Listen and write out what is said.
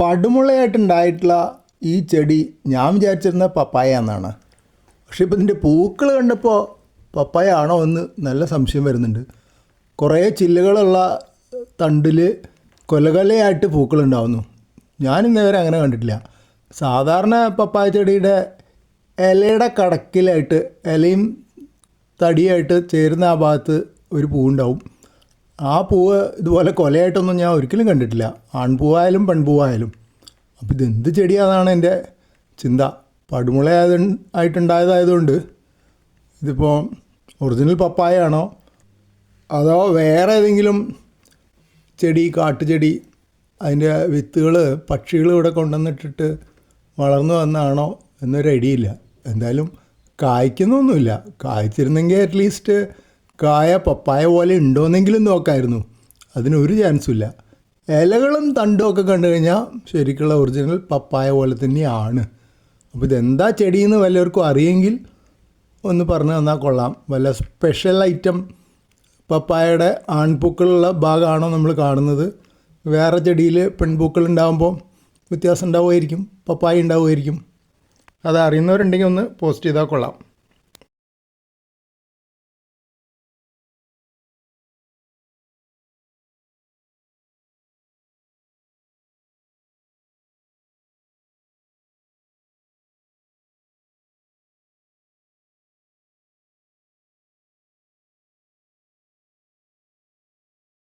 പടുമുളയായിട്ടുണ്ടായിട്ടുള്ള ഈ ചെടി ഞാൻ വിചാരിച്ചിരുന്ന പപ്പായ എന്നാണ്. പക്ഷേ ഇപ്പോൾ ഇതിന്റെ പൂക്കൾ കണ്ടപ്പോൾ പപ്പായ ആണോ എന്ന് നല്ല സംശയം വരുന്നുണ്ട്. കുറേ ചില്ലുകളുള്ള തണ്ടിൽ കൊലകൊലയായിട്ട് ഞാൻ ഇന്നേവരെ അങ്ങനെ കണ്ടിട്ടില്ല. സാധാരണ പപ്പായ ചെടിയുടെ ഇലയുടെ കടക്കിലായിട്ട് ഇലയും തടിയായിട്ട് ചേരുന്ന ആ ഭാഗത്ത് ഒരു പൂവുണ്ടാവും. ആ പൂവ് ഇതുപോലെ കൊലയായിട്ടൊന്നും ഞാൻ ഒരിക്കലും കണ്ടിട്ടില്ല. ആൺപൂവായാലും പെൺപൂവായാലും. അപ്പോൾ ഇതെന്ത് ചെടിയാണെന്നാണ് എന്റെ ചിന്ത. പടുമുളയായത് ആയിട്ടുണ്ടായതായതുകൊണ്ട് ഇതിപ്പോൾ ഒറിജിനൽ പപ്പായ ആണോ അതോ വേറെ ഏതെങ്കിലും ചെടി കാട്ടുചെടി അതിന്റെ വിത്തുകൾ പക്ഷികൾ ഇവിടെ കൊണ്ടുവന്നിട്ടിട്ട് വളർന്നു വന്നാണോ എന്നൊരു ഇല്ല. എന്തായാലും കായ്ക്കുന്നൊന്നുമില്ല. കായ്ച്ചിരുന്നെങ്കിൽ അറ്റ്ലീസ്റ്റ് കായ പപ്പായ പോലെ ഉണ്ടോയെന്നെങ്കിലും നോക്കായിരുന്നു. അതിനൊരു ചാൻസും ഇല്ല. ഇലകളും തണ്ടും ഒക്കെ കണ്ടു കഴിഞ്ഞാൽ ശരിക്കുള്ള ഒറിജിനൽ പപ്പായ പോലെ തന്നെയാണ്. അപ്പോൾ ഇതെന്താ ചെടിയെന്ന് വല്ലവർക്കും അറിയെങ്കിൽ ഒന്ന് പറഞ്ഞു തന്നാൽ കൊള്ളാം. വല്ല സ്പെഷ്യൽ ഐറ്റം പപ്പായയുടെ ആൺപൂക്കളുള്ള ഭാഗമാണോ നമ്മൾ കാണുന്നത്. വേറെ ചെടിയിൽ പെൺപൂക്കൾ ഉണ്ടാകുമ്പോൾ വ്യത്യാസം ഉണ്ടാവുമായിരിക്കും. പപ്പായ ഉണ്ടാവുമായിരിക്കും. അത് അറിയുന്നവരുണ്ടെങ്കിൽ ഒന്ന് പോസ്റ്റ് ചെയ്താൽ കൊള്ളാം.